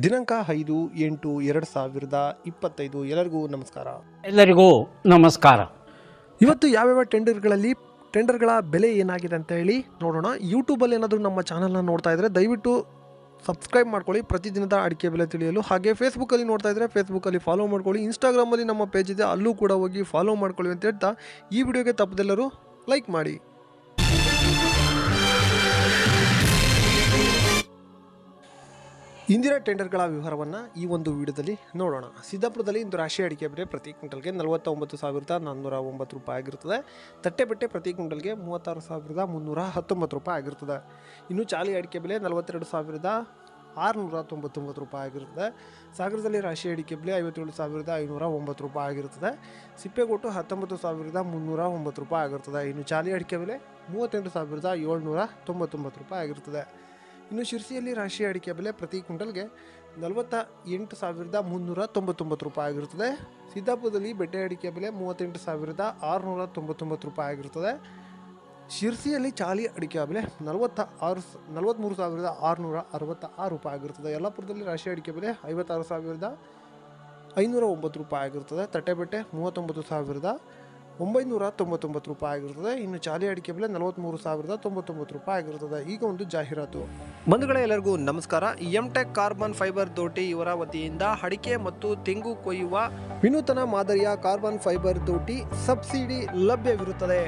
ದಿನಾಂಕ ಐದು ಎಂಟು ಎರಡು ಸಾವಿರದ ಇಪ್ಪತ್ತೈದು. ಎಲ್ಲರಿಗೂ ನಮಸ್ಕಾರ. ಎಲ್ಲರಿಗೂ ನಮಸ್ಕಾರ. ಇವತ್ತು ಯಾವ್ಯಾವ ಟೆಂಡರ್ಗಳಲ್ಲಿ ಟೆಂಡರ್ಗಳ ಬೆಲೆ ಏನಾಗಿದೆ ಅಂತ ಹೇಳಿ ನೋಡೋಣ. ಯೂಟ್ಯೂಬಲ್ಲಿ ಏನಾದರೂ ನಮ್ಮ ಚಾನಲ್ನ ನೋಡ್ತಾ ಇದ್ದರೆ ದಯವಿಟ್ಟು ಸಬ್ಸ್ಕ್ರೈಬ್ ಮಾಡ್ಕೊಳ್ಳಿ. ಪ್ರತಿದಿನದ ಅಡಿಕೆ ಬೆಲೆ ತಿಳಿಯಲು. ಹಾಗೆ ಫೇಸ್ಬುಕ್ಕಲ್ಲಿ ನೋಡ್ತಾ ಇದ್ದರೆ ಫೇಸ್ಬುಕ್ಕಲ್ಲಿ ಫಾಲೋ ಮಾಡ್ಕೊಳ್ಳಿ. ಇನ್ಸ್ಟಾಗ್ರಾಮಲ್ಲಿ ನಮ್ಮ ಪೇಜ್ ಇದೆ. ಅಲ್ಲೂ ಕೂಡ ಹೋಗಿ ಫಾಲೋ ಮಾಡ್ಕೊಳ್ಳಿ ಅಂತ ಹೇಳ್ತಾ ಈ ವಿಡಿಯೋಗೆ ತಪ್ಪದೆಲ್ಲರೂ ಲೈಕ್ ಮಾಡಿ. ಇಂದಿನ ಟೆಂಡರ್ಗಳ ವಿವರವನ್ನು ಈ ಒಂದು ವಿಡಿಯೋದಲ್ಲಿ ನೋಡೋಣ. ಸಿದ್ದಾಪುರದಲ್ಲಿ ಇಂದು ರಾಶಿ ಅಡಿಕೆ ಬೆಲೆ ಪ್ರತಿ ಕ್ವಿಂಟಲ್ಗೆ ನಲವತ್ತೊಂಬತ್ತು ಸಾವಿರದ ನಾನ್ನೂರ ಒಂಬತ್ತು ರೂಪಾಯಿ ಆಗಿರ್ತದೆ ತಟ್ಟೆಬಟ್ಟೆ ಪ್ರತಿ ಕ್ವಿಂಟಲ್ಗೆ ಮೂವತ್ತಾರು ಸಾವಿರದ ಮುನ್ನೂರ ಹತ್ತೊಂಬತ್ತು ರೂಪಾಯಿ ಆಗಿರ್ತದೆ ಇನ್ನು ಚಾಲಿ ಅಡಿಕೆ ಬೆಲೆ ನಲವತ್ತೆರಡು ಸಾವಿರದ ಆರುನೂರ ತೊಂಬತ್ತೊಂಬತ್ತು ರೂಪಾಯಿ ಆಗಿರ್ತದೆ ಸಾಗರದಲ್ಲಿ ರಾಶಿ ಅಡಿಕೆ ಬೆಲೆ ಐವತ್ತೇಳು ಸಾವಿರದ ಐನೂರ ಒಂಬತ್ತು ರೂಪಾಯಿ ಆಗಿರ್ತದೆ ಸಿಪ್ಪೆಗೊಟ್ಟು ಹತ್ತೊಂಬತ್ತು ಸಾವಿರದ ಮುನ್ನೂರ ಒಂಬತ್ತು ರೂಪಾಯಿ ಆಗಿರ್ತದೆ ಇನ್ನು ಚಾಲಿ ಅಡಿಕೆ ಬೆಲೆ ಮೂವತ್ತೆಂಟು ಸಾವಿರದ ಏಳ್ನೂರ ತೊಂಬತ್ತೊಂಬತ್ತು ರೂಪಾಯಿ ಆಗಿರ್ತದೆ ಇನ್ನು ಶಿರ್ಸಿಯಲ್ಲಿ ರಾಶಿ ಅಡಿಕೆ ಬೆಲೆ ಪ್ರತಿ ಕ್ವಿಂಟಲ್ಗೆ ನಲವತ್ತ ಎಂಟು ಸಾವಿರದ ಮುನ್ನೂರ ತೊಂಬತ್ತೊಂಬತ್ತು ರೂಪಾಯಿ ಆಗಿರ್ತದೆ ಸಿದ್ದಾಪುರದಲ್ಲಿ ಬೆಟ್ಟೆ ಅಡಿಕೆ ಬೆಲೆ ಮೂವತ್ತೆಂಟು ಸಾವಿರದ ಆರುನೂರ ತೊಂಬತ್ತೊಂಬತ್ತು ರೂಪಾಯಿ ಆಗಿರ್ತದೆ ಶಿರ್ಸಿಯಲ್ಲಿ ಚಾಲಿ ಅಡಿಕೆ ಬೆಲೆ ನಲವತ್ತ ಆರು ನಲವತ್ತ್ಮೂರು ಸಾವಿರದ ಆರುನೂರ ಅರವತ್ತ ಆರು ರೂಪಾಯಿ ಆಗಿರ್ತದೆ ಯಲ್ಲಾಪುರದಲ್ಲಿ ರಾಶಿ ಅಡಿಕೆ ಬೆಲೆ ಐವತ್ತಾರು ಸಾವಿರದ ಐನೂರ ಒಂಬತ್ತು ರೂಪಾಯಿ ಆಗಿರ್ತದೆ ತಟ್ಟೆಬೆಟ್ಟೆ ಮೂವತ್ತೊಂಬತ್ತು ಸಾವಿರದ ಒಂಬೈನೂರ ತೊಂಬತ್ತೊಂಬತ್ತು ರೂಪಾಯಿ ಆಗಿರ್ತದೆ. ಇನ್ನು ಚಾಲಿ ಅಡಿಕೆ ಬೆಲೆ ನಲವತ್ತ್ಮೂರು ಸಾವಿರದ ತೊಂಬತ್ತೊಂಬತ್ತು ರೂಪಾಯಿ ಆಗಿರ್ತದೆ. ಈಗ ಒಂದು ಜಾಹೀರಾತು. ಬಂಧುಗಳ, ಎಲ್ಲರಿಗೂ ನಮಸ್ಕಾರ. ಎಂ ಟೆಕ್ ಕಾರ್ಬನ್ ಫೈಬರ್ ದೋಟಿ ಇವರ ವತಿಯಿಂದ ಅಡಿಕೆ ಮತ್ತು ತೆಂಗು ಕೊಯ್ಯುವ ವಿನೂತನ ಮಾದರಿಯ ಕಾರ್ಬನ್ ಫೈಬರ್ ದೋಟಿ ಸಬ್ಸಿಡಿ ಲಭ್ಯವಿರುತ್ತದೆ.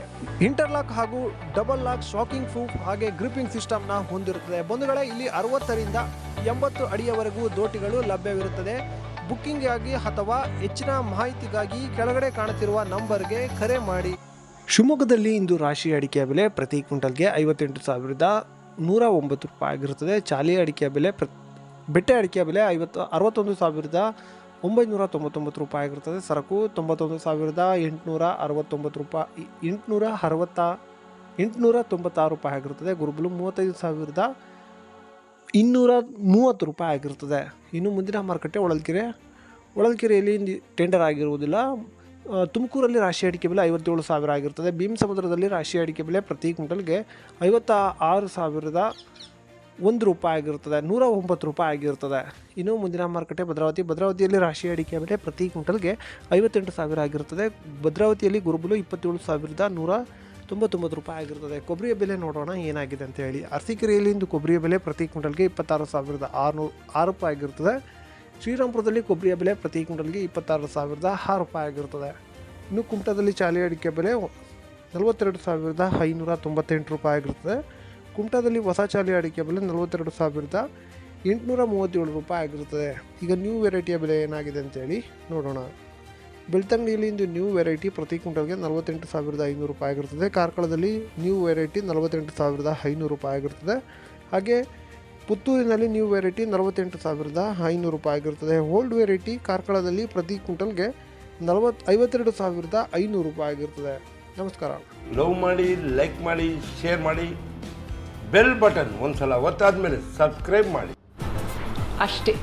ಇಂಟರ್ಲಾಕ್ ಹಾಗೂ ಡಬಲ್ ಲಾಕ್ ಶಾಕಿಂಗ್ ಪ್ರೂಫ್ ಹಾಗೆ ಗ್ರಿಪಿಂಗ್ ಸಿಸ್ಟಮ್ನ ಹೊಂದಿರುತ್ತದೆ. ಬಂಧುಗಳ, ಇಲ್ಲಿ ಅರವತ್ತರಿಂದ ಎಂಬತ್ತು ಅಡಿಯವರೆಗೂ ದೋಟಿಗಳು ಲಭ್ಯವಿರುತ್ತದೆ. ಬುಕ್ಕಿಂಗ್ಗಾಗಿ ಅಥವಾ ಹೆಚ್ಚಿನ ಮಾಹಿತಿಗಾಗಿ ಕೆಳಗಡೆ ಕಾಣುತ್ತಿರುವ ನಂಬರ್ಗೆ ಕರೆ ಮಾಡಿ. ಶಿವಮೊಗ್ಗದಲ್ಲಿ ಇಂದು ರಾಶಿ ಅಡಿಕೆಯ ಬೆಲೆ ಪ್ರತಿ ಕ್ವಿಂಟಲ್ಗೆ ಐವತ್ತೆಂಟು ಸಾವಿರದ ನೂರ ಒಂಬತ್ತು ರೂಪಾಯಿ ಆಗಿರುತ್ತದೆ. ಚಾಲಿ ಅಡಿಕೆಯ ಬೆಲೆ ಪ್ರ, ಬೆಟ್ಟೆ ಅಡಿಕೆಯ ಬೆಲೆ ಐವತ್ತು, ಅರವತ್ತೊಂದು ಸಾವಿರದ ಒಂಬೈನೂರ ತೊಂಬತ್ತೊಂಬತ್ತು ರೂಪಾಯಿ ಆಗಿರುತ್ತದೆ. ಸರಕು ತೊಂಬತ್ತೊಂದು ಸಾವಿರದ ಎಂಟುನೂರ ಅರವತ್ತೊಂಬತ್ತು ರೂಪಾಯಿ, ಎಂಟುನೂರ ಅರವತ್ತ, ಎಂಟುನೂರ ತೊಂಬತ್ತಾರು ರೂಪಾಯಿ ಆಗಿರುತ್ತದೆ. ಗುರುಬಲು ಮೂವತ್ತೈದು ಸಾವಿರದ ಇನ್ನೂರ ಮೂವತ್ತು ರೂಪಾಯಿ ಆಗಿರ್ತದೆ. ಇನ್ನು ಮುಂದಿನ ಮಾರುಕಟ್ಟೆ ಹೊಳಲ್ಕೆರೆ. ಹೊಳಲ್ಕೆರೆಯಲ್ಲಿ ಟೆಂಡರ್ ಆಗಿರುವುದಿಲ್ಲ. ತುಮಕೂರಲ್ಲಿ ರಾಶಿ ಅಡಿಕೆ ಬೆಲೆ ಐವತ್ತೇಳು ಸಾವಿರ ಆಗಿರ್ತದೆ. ಭೀಮ್ ಸಮುದ್ರದಲ್ಲಿ ರಾಶಿ ಅಡಿಕೆ ಬೆಲೆ ಪ್ರತಿ ಕ್ವಿಂಟಲ್ಗೆ ಐವತ್ತ ಆರು ಸಾವಿರದ ಒಂದು ರೂಪಾಯಿ ಆಗಿರ್ತದೆ. ನೂರ ಒಂಬತ್ತು ರೂಪಾಯಿ ಆಗಿರ್ತದೆ. ಇನ್ನು ಮುಂದಿನ ಮಾರುಕಟ್ಟೆ ಭದ್ರಾವತಿ. ಭದ್ರಾವತಿಯಲ್ಲಿ ರಾಶಿ ಅಡಿಕೆ ಬೆಲೆ ಪ್ರತಿ ಕ್ವಿಂಟಲ್ಗೆ ಐವತ್ತೆಂಟು ಸಾವಿರ ಆಗಿರ್ತದೆ. ಭದ್ರಾವತಿಯಲ್ಲಿ ಗುರುಬಲು ಇಪ್ಪತ್ತೇಳು ಸಾವಿರದ ನೂರ ತೊಂಬತ್ತೊಂಬತ್ತು ರೂಪಾಯಿ ಆಗಿರ್ತದೆ. ಕೊಬ್ಬರಿಯ ಬೆಲೆ ನೋಡೋಣ ಏನಾಗಿದೆ ಅಂತ ಹೇಳಿ. ಅರಸೀಕೆರೆಯಲ್ಲಿ ಇಂದು ಕೊಬ್ಬರಿಯ ಬೆಲೆ ಪ್ರತಿ ಕ್ವಿಂಟಲ್ಗೆ ಇಪ್ಪತ್ತಾರು ಸಾವಿರದ ಆರುನೂರು ಆರು ರೂಪಾಯಿ ಆಗಿರ್ತದೆ. ಶ್ರೀರಾಮಪುರದಲ್ಲಿ ಕೊಬ್ಬರಿಯ ಬೆಲೆ ಪ್ರತಿ ಕ್ವಿಂಟಲ್ಗೆ ಇಪ್ಪತ್ತಾರು ಸಾವಿರದ ಆರು ರೂಪಾಯಿ ಆಗಿರ್ತದೆ. ಇನ್ನು ಕುಮಟದಲ್ಲಿ ಚಾಲಿ ಅಡಿಕೆ ಬೆಲೆ ನಲವತ್ತೆರಡು ಸಾವಿರದ ಐನೂರ ತೊಂಬತ್ತೆಂಟು ರೂಪಾಯಿ ಆಗಿರ್ತದೆ. ಕುಮಟದಲ್ಲಿ ಹೊಸ ಚಾಲಿ ಅಡಿಕೆ ಬೆಲೆ ನಲವತ್ತೆರಡು ಸಾವಿರದ ಎಂಟುನೂರ ಮೂವತ್ತೇಳು ರೂಪಾಯಿ ಆಗಿರುತ್ತದೆ ಈಗ ನ್ಯೂ ವೆರೈಟಿಯ ಬೆಲೆ ಏನಾಗಿದೆ ಅಂತೇಳಿ ನೋಡೋಣ. ಬೆಳ್ತಂಗಡಿಯಲ್ಲಿ ಇಂದು ನ್ಯೂ ವೆರೈಟಿ ಪ್ರತಿ ಕ್ವಿಂಟಲ್ಗೆ ನಲವತ್ತೆಂಟು ಸಾವಿರದ ಐನೂರು ರೂಪಾಯಿ ಆಗಿರ್ತದೆ ಕಾರ್ಕಳದಲ್ಲಿ ನ್ಯೂ ವೆರೈಟಿ ನಲವತ್ತೆಂಟು ಸಾವಿರದ ಐನೂರು ರೂಪಾಯಿ ಆಗಿರ್ತದೆ ಹಾಗೆ ಪುತ್ತೂರಿನಲ್ಲಿ ನ್ಯೂ ವೆರೈಟಿ ನಲವತ್ತೆಂಟು ಸಾವಿರದ ಐನೂರು ರೂಪಾಯಿ ಆಗಿರ್ತದೆ ಓಲ್ಡ್ ವೆರೈಟಿ ಕಾರ್ಕಳದಲ್ಲಿ ಪ್ರತಿ ಕ್ವಿಂಟಲ್ಗೆ ನಲವತ್ತು ಐವತ್ತೆರಡು ಸಾವಿರದ ಐನೂರು ರೂಪಾಯಿ ಆಗಿರ್ತದೆ ನಮಸ್ಕಾರ. ಲವ್ ಮಾಡಿ ಲೈಕ್ ಮಾಡಿ ಶೇರ್ ಮಾಡಿ ಬೆಲ್ ಬಟನ್ ಒಂದ್ಸಲ ಒತ್ತಾದ್ಮೇಲೆ ಸಬ್ಸ್ಕ್ರೈಬ್ ಮಾಡಿ. ಅಷ್ಟೇ.